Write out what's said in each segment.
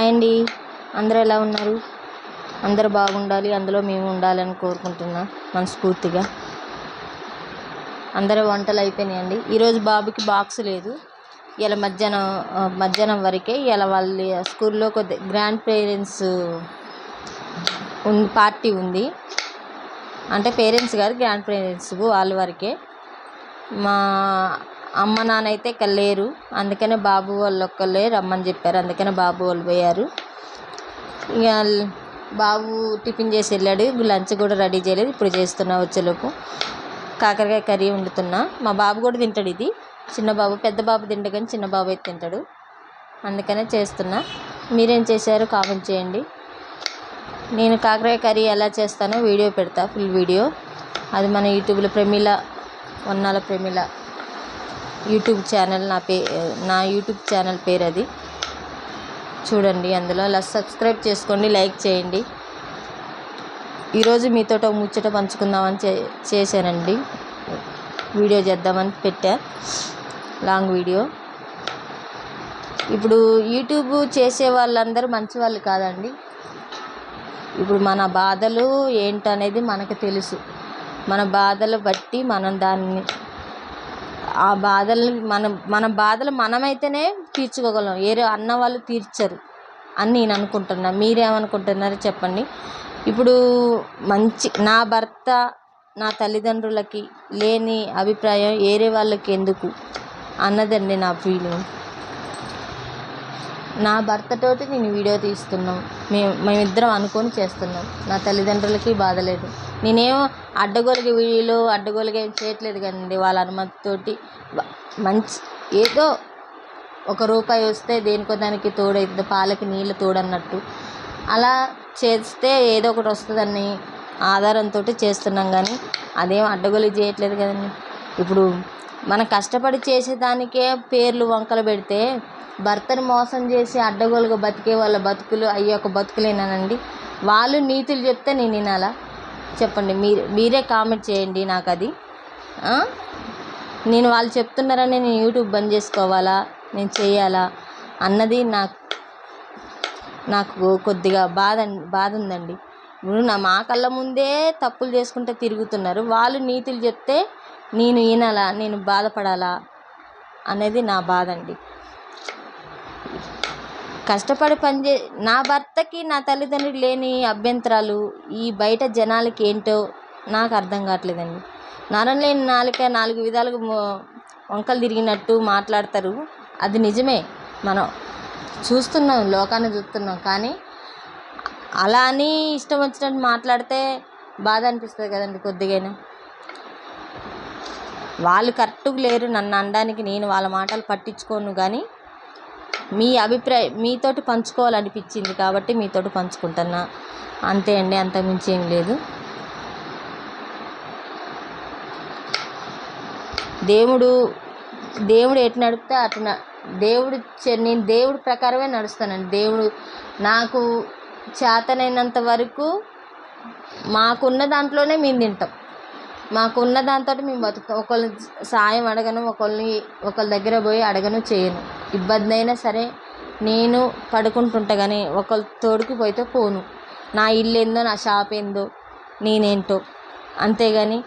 అండి అందరూ ఎలా ఉన్నారు? అందరూ బాగుండాలి. అందులో మేము ఉండాలని కోరుకుంటున్నా మనస్ఫూర్తిగా. అందరూ వంటలు అయిపోయినాయండి. ఈరోజు బాబుకి బాక్స్ లేదు. ఇలా మధ్యాహ్నం మధ్యాహ్నం వరకే ఇలా వాళ్ళ స్కూల్లో కొద్ది గ్రాండ్ పేరెంట్స్ పార్టీ ఉంది. అంటే పేరెంట్స్ కాదు గ్రాండ్ పేరెంట్స్ వాళ్ళ వరకే. మా అమ్మ నాన్న అయితే ఇక్కడ లేరు. అందుకనే బాబు వాళ్ళు ఒక్కళ్ళే రమ్మని చెప్పారు. అందుకనే బాబు వాళ్ళు పోయారు. ఇక బాబు టిఫిన్ చేసి వెళ్ళాడు. లంచ్ కూడా రెడీ చేయలేదు. ఇప్పుడు చేస్తున్నా వచ్చేలోపు. కాకరకాయ కర్రీ వండుతున్నా. మా బాబు కూడా తింటాడు ఇది. చిన్న బాబు పెద్ద బాబు తింటగానే కానీ చిన్న బాబు అయితే తింటాడు. అందుకనే చేస్తున్నా. మీరేం చేశారు కామెంట్ చేయండి. నేను కాకరకాయ కర్రీ ఎలా చేస్తానో వీడియో పెడతా. Full video. అది మన యూట్యూబ్లో ప్రమీల వన్నాల ప్రమీల. యూట్యూబ్ ఛానల్ నా పే నా యూట్యూబ్ ఛానల్ పేరు అది. చూడండి అందులో అలా సబ్స్క్రైబ్ చేసుకోండి లైక్ చేయండి. ఈరోజు మీతో ఒక ముచ్చట పంచుకుందామని చే చేశానండి. వీడియో చేద్దామని పెట్టా. Long video. ఇప్పుడు యూట్యూబ్ చేసే వాళ్ళందరూ మంచి వాళ్ళు కాదండి. ఇప్పుడు మన బాధలు ఏంటనేది మనకు తెలుసు. మన బాధలు బట్టి మనం దాన్ని ఆ బాధలు మనం మన బాధలు మనమైతేనే తీర్చుకోగలం. వేరే అన్న వాళ్ళు తీర్చరు అని నేను అనుకుంటున్నా. మీరేమనుకుంటున్నారో చెప్పండి. ఇప్పుడు మంచి నా భర్త నా తల్లిదండ్రులకి లేని అభిప్రాయం వేరే వాళ్ళకి ఎందుకు? అన్నదండి నా ఫీలింగ్ నా భర్తతోటి నేను వీడియో తీస్తున్నాం. మేము మేమిద్దరం అనుకొని చేస్తున్నాం. నా తల్లిదండ్రులకి బాధ లేదు. నేనేమో అడ్డగోలుగా వీడియోలు అడ్డగోలుగా ఏం చేయట్లేదు కదండి వాళ్ళ అనుమతితోటి. మంచి ఏదో ఒక రూపాయి వస్తే దేనికో దానికి తోడైతుంది పాలకి నీళ్ళు తోడన్నట్టు. అలా చేస్తే ఏదో ఒకటి వస్తుందని ఆధారంతో చేస్తున్నాం కానీ అదేం అడ్డగోలు చేయట్లేదు కదండి. ఇప్పుడు మనం కష్టపడి చేసేదానికే పేర్లు వంకలు పెడితే భర్తను మోసం చేసి అడ్డగోలుగా బతికే వాళ్ళ బతుకులు అయ్యి ఒక బతుకులేనానండి. వాళ్ళు నీతులు చెప్తే నేను వినాలా? చెప్పండి మీరు మీరే కామెంట్ చేయండి నాకు అది నేను వాళ్ళు చెప్తున్నారని నేను యూట్యూబ్ బంద్ చేసుకోవాలా? నేను చేయాలా? అన్నది నాకు నాకు కొద్దిగా బాధ బాధ ఉందండి. ఇప్పుడు నా మా కళ్ళ ముందే తప్పులు చేసుకుంటే తిరుగుతున్నారు. వాళ్ళు నీతులు చెప్తే నేను ఈనాలా? నేను బాధపడాలా? అనేది నా బాధ అండి కష్టపడి పనిచే నా భర్తకి నా తల్లిదండ్రులు లేని అభ్యంతరాలు ఈ బయట జనాలకి ఏంటో నాకు అర్థం కావట్లేదండి. నరం లేని నాలుక నాలుగు విధాలుగా వంకలు తిరిగినట్టు మాట్లాడతారు. అది నిజమే. మనం చూస్తున్నాం లోకాన్ని చూస్తున్నాం. కానీ అలా అని ఇష్టం వచ్చినట్టు మాట్లాడితే బాధ అనిపిస్తుంది కదండి కొద్దిగైనా. వాళ్ళు కరెక్ట్గా లేరు నన్ను అనడానికి నేను వాళ్ళ మాటలు పట్టించుకోను కానీ మీ అభిప్రాయం మీతోటి పంచుకోవాలనిపించింది కాబట్టి మీతోటి పంచుకుంటున్నా. అంతే అండి అంతకుమించి ఏం లేదు. దేవుడు దేవుడు ఎటు నడిపితే అటు దేవుడు చె- నేను దేవుడి ప్రకారమే నడుస్తానండి. దేవుడు నాకు చేతనైనంత వరకు మాకున్న దాంట్లోనే మేము తింటాం. మాకున్న దాంతో మేము బతుకుతాం ఒకళ్ళ సాయం అడగను ఒకళ్ళని ఒకళ్ళ దగ్గర పోయి అడగను చేయను. ఇబ్బంది అయినా సరే నేను పడుకుంటుంటా కానీ ఒకళ్ళ తోడుకి పోయితే పోను. నా ఇల్లు ఏందో నా షాప్ ఏందో నేనేంటో. అంతేగాని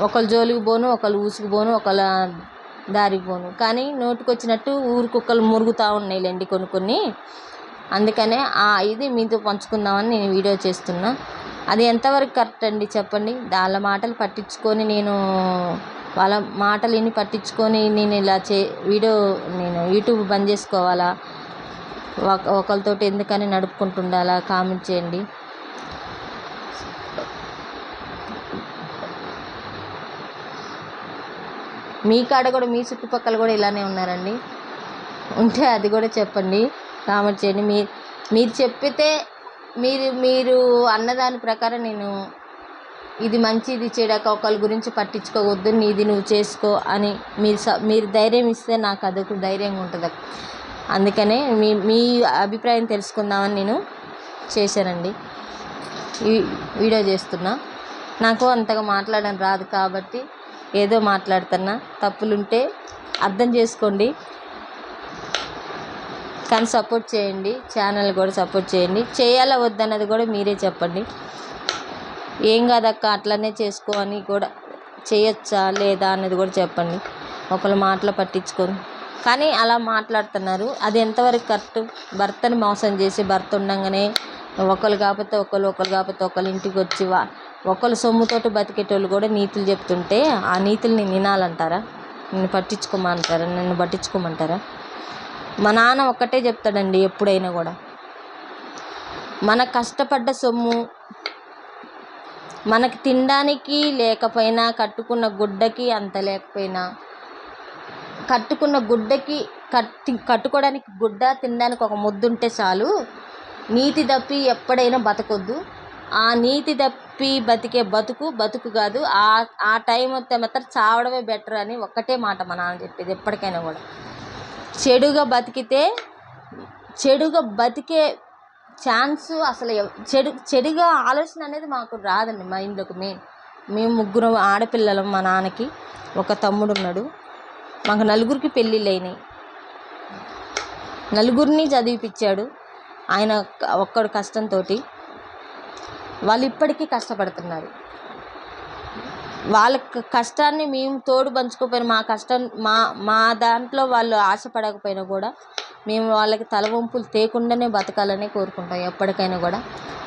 ఒకళ్ళ జోలికి పోను ఒకళ్ళు ఊసుకు పోను ఒకళ్ళ దారికి పోను. కానీ నోటికొచ్చినట్టు ఊరికొకళ్ళు మురుగుతూ ఉన్నాయిలేండి కొన్ని కొన్ని. అందుకనే ఆ ఇది మీతో పంచుకుందామని నేను వీడియో చేస్తున్నా. అది ఎంతవరకు కరెక్ట్ అండి చెప్పండి? వాళ్ళ మాటలు పట్టించుకొని నేను వాళ్ళ మాటలు విని పట్టించుకొని నేను ఇలా చే వీడియో నేను యూట్యూబ్ బంద్ చేసుకోవాలా? ఒక ఒకరితోటి ఎందుకని నడుపుకుంటుండాలా? కామెంట్ చేయండి. మీ కాడ కూడా మీ చుట్టుపక్కల కూడా ఇలానే ఉన్నారండి? ఉంటే అది కూడా చెప్పండి. కామెంట్ చేయండి. మీ మీరు చెప్పితే మీరు మీరు అన్నదాని ప్రకారం నేను ఇది మంచి ఇది చెడక ఒకళ్ళ గురించి పట్టించుకోవద్దు నీది నువ్వు చేసుకో అని మీరు స మీరు ధైర్యం ఇస్తే నాకు అదొక ధైర్యంగా ఉంటుంది. అందుకనే మీ మీ అభిప్రాయం తెలుసుకుందామని నేను చేశానండి. ఈ వీడియో చేస్తున్నా. నాకు అంతగా మాట్లాడడం రాదు కాబట్టి ఏదో మాట్లాడుతున్నా. తప్పులుంటే అర్థం చేసుకోండి. కానీ సపోర్ట్ చేయండి. ఛానల్ కూడా సపోర్ట్ చేయండి. చేయాలా వద్దన్నది కూడా మీరే చెప్పండి. ఏం కాదక్క అట్లనే చేసుకో అని కూడా చేయొచ్చా లేదా అన్నది కూడా చెప్పండి. ఒకళ్ళ మాటలు పట్టించుకొని కానీ అలా మాట్లాడుతున్నారు. అది ఎంతవరకు కరెక్ట్? భర్తని మోసం చేసి భర్త ఉండగానే ఒకళ్ళు కాకపోతే ఒకళ్ళు ఒకళ్ళు కాకపోతే ఒకళ్ళు ఇంటికి వచ్చి వా ఒకళ్ళు సొమ్ముతోటి బతికేటోళ్ళు కూడా నీతులు చెప్తుంటే ఆ నీతుల్ని వినాలంటారా నిన్ను పట్టించుకోమంటారా? నన్ను పట్టించుకోమంటారా? మా నాన్న ఒక్కటే చెప్తాడండి ఎప్పుడైనా కూడా. మన కష్టపడ్డ సొమ్ము మనకి తినడానికి లేకపోయినా కట్టుకున్న గుడ్డకి అంత లేకపోయినా కట్టుకున్న గుడ్డకి కట్టి కట్టుకోవడానికి గుడ్డ తినడానికి ఒక ముద్దుంటే చాలు. నీతి తప్పి ఎప్పుడైనా బతకొద్దు. ఆ నీతి తప్పి బతికే బతుకు బతుకు కాదు. ఆ ఆ టైం వస్తే మాత్రం చావడమే బెటర్ అని ఒక్కటే మాట మా నాన్న చెప్పేది ఎప్పటికైనా కూడా. చెడుగా బతికితే చెడుగా బతికే ఛాన్స్ అసలు చెడు చెడుగా ఆలోచన అనేది మాకు రాదండి మా ఇంట్లోకి మెయిన్ మేము ముగ్గురు ఆడపిల్లలం మా నాన్నకి ఒక తమ్ముడు ఉన్నాడు. మాకు నలుగురికి పెళ్ళిళ్ళు అయినాయి. నలుగురిని చదివిపించాడు ఆయన ఒక్కడు కష్టంతో వాళ్ళు ఇప్పటికీ కష్టపడుతున్నారు. వాళ్ళ కష్టాన్ని మేము తోడు పంచుకోకపోయినా మా కష్టం మా మా దాంట్లో వాళ్ళు ఆశపడకపోయినా కూడా మేము వాళ్ళకి తలవంపులు తేకుండానే బతకాలని కోరుకుంటాం ఎప్పటికైనా కూడా.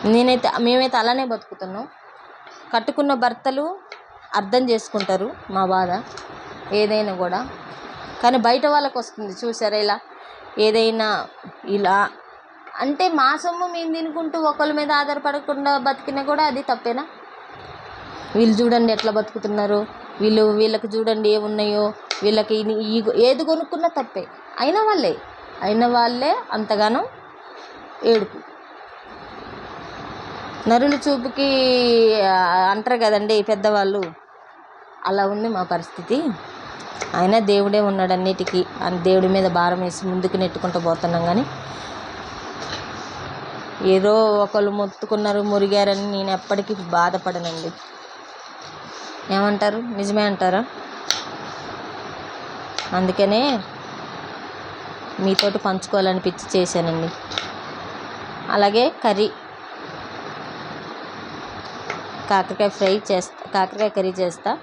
నేనైతే మేమైతే అలానే బతుకుతున్నాం. కట్టుకున్న భర్తలు అర్థం చేసుకుంటారు మా బాధ ఏదైనా కూడా. కానీ బయట వాళ్ళకు వస్తుంది చూసారా ఇలా? ఏదైనా ఇలా. అంటే మా సొమ్ము మేము తినుకుంటూ ఒకళ్ళ మీద ఆధారపడకుండా బతికినా కూడా అది తప్పేనా? వీళ్ళు చూడండి ఎట్లా బతుకుతున్నారు. వీళ్ళు వీళ్ళకి చూడండి ఏమున్నాయో. వీళ్ళకి ఏది కొనుక్కున్నా తప్పే. అయిన వాళ్ళే. అయిన వాళ్ళే అంతగానో ఏడుపు. నరుల చూపుకి అంటారు కదండి పెద్దవాళ్ళు. అలా ఉంది మా పరిస్థితి. అయినా దేవుడే ఉన్నాడు అన్నిటికీ అని దేవుడి మీద భారం వేసి ముందుకు నెట్టుకుంటూ పోతున్నాం కానీ ఏదో ఒకళ్ళు మొత్తుకున్నారు మురిగారని నేను ఎప్పటికీ బాధపడనండి. ఏమంటారు? నిజమే అంటారా? అందుకనే మీతోటి పంచుకోవాలనిపించి చేశానండి. అలాగే కర్రీ. కాకరకాయ ఫ్రై చేస్తా కాకరకాయ కర్రీ చేస్తా.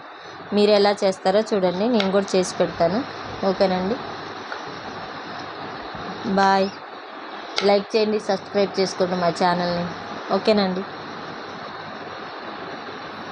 మీరు ఎలా చేస్తారో చూడండి. నేను కూడా చేసి పెడతాను. ఓకేనండి? బాయ్. లైక్ చేయండి సబ్స్క్రైబ్ చేసుకోండి మా ఛానల్ని. ఓకేనండి?